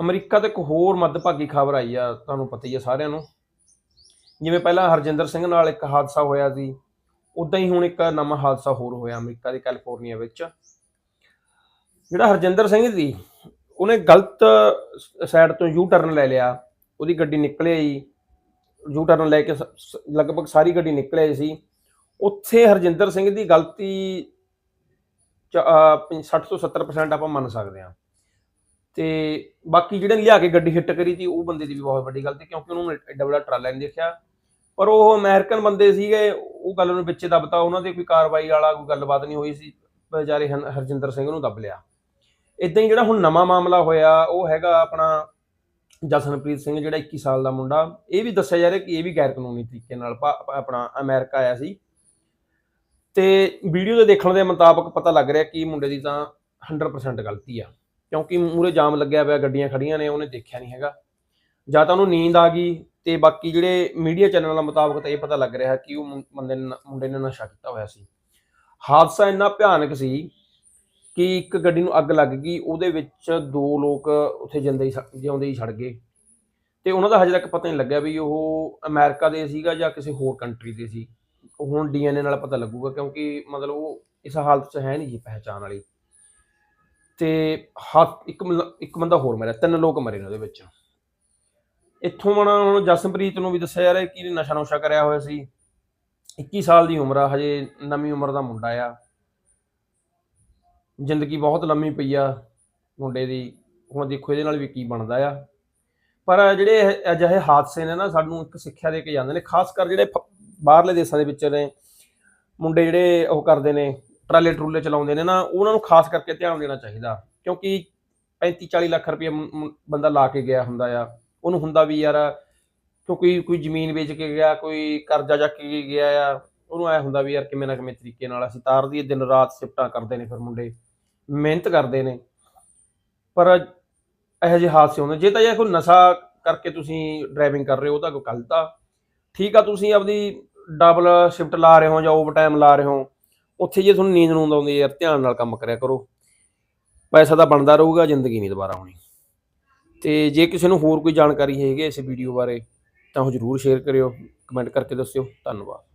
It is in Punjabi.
ਅਮਰੀਕਾ ਤੋਂ ਇੱਕ ਹੋਰ ਮੱਦਭਾਗੀ ਖਬਰ ਆਈ ਆ, ਤੁਹਾਨੂੰ ਪਤਾ ਹੀ ਆ ਸਾਰਿਆਂ ਨੂੰ। ਜਿਵੇਂ ਪਹਿਲਾਂ ਹਰਜਿੰਦਰ ਸਿੰਘ ਨਾਲ ਇੱਕ ਹਾਦਸਾ ਹੋਇਆ ਸੀ ਉਦਾਂ ਹੀ ਹੁਣ ਇੱਕ ਨਵਾਂ ਹਾਦਸਾ ਹੋਰ ਹੋਇਆ ਅਮਰੀਕਾ ਦੇ ਕੈਲੀਫੋਰਨੀਆ ਵਿੱਚ। ਜਿਹੜਾ ਹਰਜਿੰਦਰ ਸਿੰਘ ਸੀ ਉਹਨੇ ਗਲਤ ਸਾਈਡ ਤੋਂ ਯੂ ਟਰਨ ਲੈ ਲਿਆ, ਉਹਦੀ ਗੱਡੀ ਨਿਕਲੇ ਆਈ ਯੂ ਟਰਨ ਲੈ ਕੇ ਸ- ਲਗਭਗ ਸਾਰੀ ਗੱਡੀ ਨਿਕਲੇ ਆਈ ਸੀ। ਉੱਥੇ ਹਰਜਿੰਦਰ ਸਿੰਘ ਦੀ ਗਲਤੀ ਚ- ਅਹ 60 ਤੋਂ 70% ਆਪਾਂ ਮੰਨ ਸਕਦੇ ਹਾਂ। ਤੇ ਬਾਕੀ ਜਿਹੜੇ ਲਿਆ ਕੇ ਗੱਡੀ ਹਿੱਟ ਕਰੀ ਸੀ, ਉਹ ਬੰਦੇ ਦੀ ਵੀ ਬਹੁਤ ਵੱਡੀ ਗਲਤੀ ਕਿਉਂਕਿ ਉਹਨੂੰ ਐਡਾ ਵੱਡਾ ਟਰਾਲਾ ਨਹੀਂ ਦੇਖਿਆ। ਪਰ ਉਹ ਅਮਰੀਕਨ ਬੰਦੇ ਸੀਗੇ, ਉਹ ਗੱਲ ਨੂੰ ਵਿੱਚ ਦੱਬਤਾ ਉਹਨਾਂ ਦੀ ਕੋਈ ਕਾਰਵਾਈ ਵਾਲਾ ਕੋਈ ਗੱਲਬਾਤ ਨਹੀਂ ਹੋਈ ਸੀ, ਵਿਚਾਰੇ ਹਨ- ਹਰਜਿੰਦਰ ਸਿੰਘ ਨੂੰ ਦੱਬ ਲਿਆ। ਇਦਾਂ ਹੀ ਜਿਹੜਾ ਹੁਣ ਨਵਾਂ ਮਾਮਲਾ ਹੋਇਆ, ਉਹ ਹੈਗਾ ਆਪਣਾ ਜਸਨਪ੍ਰੀਤ ਸਿੰਘ, ਜਿਹੜਾ 21 ਸਾਲ ਦਾ ਮੁੰਡਾ। ਇਹ ਵੀ ਦੱਸਿਆ ਜਾ ਰਿਹਾ ਕਿ ਇਹ ਵੀ ਗੈਰ ਕਾਨੂੰਨੀ ਤਰੀਕੇ ਨਾਲ ਭਾ- ਆਪਣਾ ਅਮਰੀਕਾ ਆਇਆ ਸੀ। ਤੇ ਵੀਡੀਓ ਦੇ ਦੇਖਣ ਦੇ ਮੁਤਾਬਕ ਪਤਾ ਲੱਗ ਰਿਹਾ ਕਿ ਮੁੰਡੇ ਦੀ ਤਾਂ 100% ਗਲਤੀ ਆ। ਕਿਉਂਕਿ ਮੂਰੇ ਜਾਮ ਲੱਗਿਆ ਪਿਆ, ਗੱਡੀਆਂ ਖੜੀਆਂ ਨੇ, ਉਹਨੇ ਦੇਖਿਆ ਨਹੀਂ ਹੈਗਾ। ਜਾਂ ਤਾਂ ਉਹਨੂੰ ਨੀਂਦ ਆ ਗਈ ਤੇ ਬਾਕੀ ਜਿਹੜੇ ਮੀਡੀਆ ਚੈਨਲਾਂ ਮੁਤਾਬਕ ਤਾਂ ਇਹ ਪਤਾ ਲੱਗ ਰਿਹਾ ਕਿ ਉਹ ਮੁੰ- ਬੰਦੇ ਨੇ ਮੁੰਡੇ ਨੇ ਨਸ਼ਾ ਕੀਤਾ ਹੋਇਆ ਸੀ। ਹਾਦਸਾ ਇੰਨਾ ਭਿਆਨਕ ਸੀ ਕਿ ਇੱਕ ਗੱਡੀ ਨੂੰ ਅੱਗ ਲੱਗ ਗਈ, ਉਹਦੇ ਵਿੱਚ ਦੋ ਲੋਕ ਉੱਥੇ ਜਿੰਦੇ ਹੀ ਸ- ਜਿਉਂਦੇ ਹੀ ਛੜ ਗਏ। ਤੇ ਉਹਨਾਂ ਦਾ ਹਜੇ ਤੱਕ ਪਤਾ ਨਹੀਂ ਲੱਗਿਆ ਵੀ ਉਹ ਅਮਰੀਕਾ ਦੇ ਸੀਗਾ ਜਾਂ ਕਿਸੇ ਹੋਰ ਕੰਟਰੀ ਦੇ ਸੀ। ਉਹ ਹੁਣ ਡੀਐਨਏ ਨਾਲ ਪਤਾ ਲੱਗੂਗਾ ਕਿਉਂਕਿ ਮਤਲਬ ਉਹ ਇਸ ਹਾਲਤ 'ਚ ਹੈ ਨਹੀਂ ਜੀ ਪਹਿਚਾਣ ਵਾਲੀ। ਤੇ ਹੱਥ, ਇੱਕ ਮਤਲਬ- ਇੱਕ ਬੰਦਾ ਹੋਰ ਮਰਿਆ, ਤਿੰਨ ਲੋਕ ਮਰੇ ਨੇ ਉਹਦੇ ਵਿੱਚ। ਇੱਥੋਂ ਹੁਣ ਹੁਣ ਜਸਨਪ੍ਰੀਤ ਨੂੰ ਵੀ ਦੱਸਿਆ ਜਾ ਰਿਹਾ ਕਿ ਇਹਨੇ ਨਸ਼ਾ ਨੁਸ਼ਾ ਕਰਿਆ ਹੋਇਆ ਸੀ? 21 ਸਾਲ ਦੀ ਉਮਰ ਆ, ਹਜੇ ਨਵੀਂ ਉਮਰ ਦਾ ਮੁੰਡਾ ਆ। ਜ਼ਿੰਦਗੀ ਬਹੁਤ ਲੰਮੀ ਪਈ ਆ ਮੁੰਡੇ ਦੀ। ਹੁਣ ਦੇਖੋ ਇਹਦੇ ਨਾਲ ਵੀ ਕੀ ਬਣਦਾ ਆ। ਪਰ ਜਿਹੜੇ ਇਹ ਅਜਿਹੇ ਹਾਦਸੇ ਨੇ ਨਾ, ਸਾਨੂੰ ਇੱਕ ਸਿੱਖਿਆ ਦੇ ਕੇ ਜਾਂਦੇ ਨੇ, ਖਾਸ ਕਰ ਜਿਹੜੇ ਬਾਹਰਲੇ ਦੇਸ਼ਾਂ ਦੇ ਵਿੱਚ ਨੇ, ਮੁੰਡੇ ਜਿਹੜੇ ਉਹ ਕਰਦੇ ਨੇ ਟਰਾਲੇ ਟਰੂਲੇ ਚਲਾਉਂਦੇ ਨੇ ਨਾ, ਉਹਨਾਂ ਨੂੰ ਖਾਸ ਕਰਕੇ ਧਿਆਨ ਦੇਣਾ ਚਾਹੀਦਾ। ਕਿਉਂਕਿ 35 40 ਲੱਖ ਰੁਪਏ ਬੰਦਾ ਲਾ ਕੇ ਗਿਆ ਹੁੰਦਾ ਆ। ਉਹਨੂੰ ਹੁੰਦਾ ਵੀ ਯਾਰ ਕਿਉਂਕਿ ਕੋਈ ਜ਼ਮੀਨ ਵੇਚ ਕੇ ਗਿਆ, ਕੋਈ ਕਰਜ਼ਾ ਚੱਕ ਕੇ ਗਿਆ ਆ। ਉਹਨੂੰ ਐ ਹੁੰਦਾ ਵੀ ਯਾਰ ਕਿਵੇਂ ਨਾ ਕਿਵੇਂ ਤਰੀਕੇ ਨਾਲ ਅਸੀਂ ਤਾਰ ਦੀ ਦਿਨ ਰਾਤ ਸ਼ਿਫਟਾਂ ਕਰਦੇ ਨੇ ਫਿਰ ਮੁੰਡੇ। ਮਿਹਨਤ ਕਰਦੇ ਨੇ। ਪਰ ਇਹੋ ਜਿਹੇ ਹਾਦਸੇ ਹੁੰਦੇ ਜੇ ਤਾਂ ਇਹ ਕੋਈ ਨਸ਼ਾ ਕਰਕੇ ਤੁਸੀਂ ਡਰਾਈਵਿੰਗ ਕਰ ਰਹੇ ਹੋ, ਉਹ ਤਾਂ ਕੋਈ ਗਲਤ ਆ। ਠੀਕ ਆ, ਤੁਸੀਂ ਆਪਦੀ ਡਬਲ ਸ਼ਿਫਟ ਲਾ ਰਹੇ ਹੋ ਜਾਂ ਓਵਰ ਟਾਈਮ ਲਾ ਰਹੇ ਹੋ। ਉੱਥੇ ਜੇ ਤੁਹਾਨੂੰ ਨੀਂਦ ਨੂੰ ਆਉਂਦੀ ਯਾਰ, ਧਿਆਨ ਨਾਲ ਕੰਮ ਕਰਿਆ ਕਰੋ। ਪੈਸਾ ਤਾਂ ਬਣਦਾ ਰਹੂਗਾ, ਜ਼ਿੰਦਗੀ ਨਹੀਂ ਦੁਬਾਰਾ ਆਉਣੀ ਤੇ ਜੇ ਕਿਸੇ ਨੂੰ ਹੋਰ ਕੋਈ ਜਾਣਕਾਰੀ ਹੈਗੀ ਇਸ ਵੀਡੀਓ ਬਾਰੇ, ਤਾਂ ਉਹ ਜਰੂਰ ਸ਼ੇਅਰ ਕਰਿਓ ਕਮੈਂਟ ਕਰਕੇ ਦੱਸਿਓ। ਧੰਨਵਾਦ।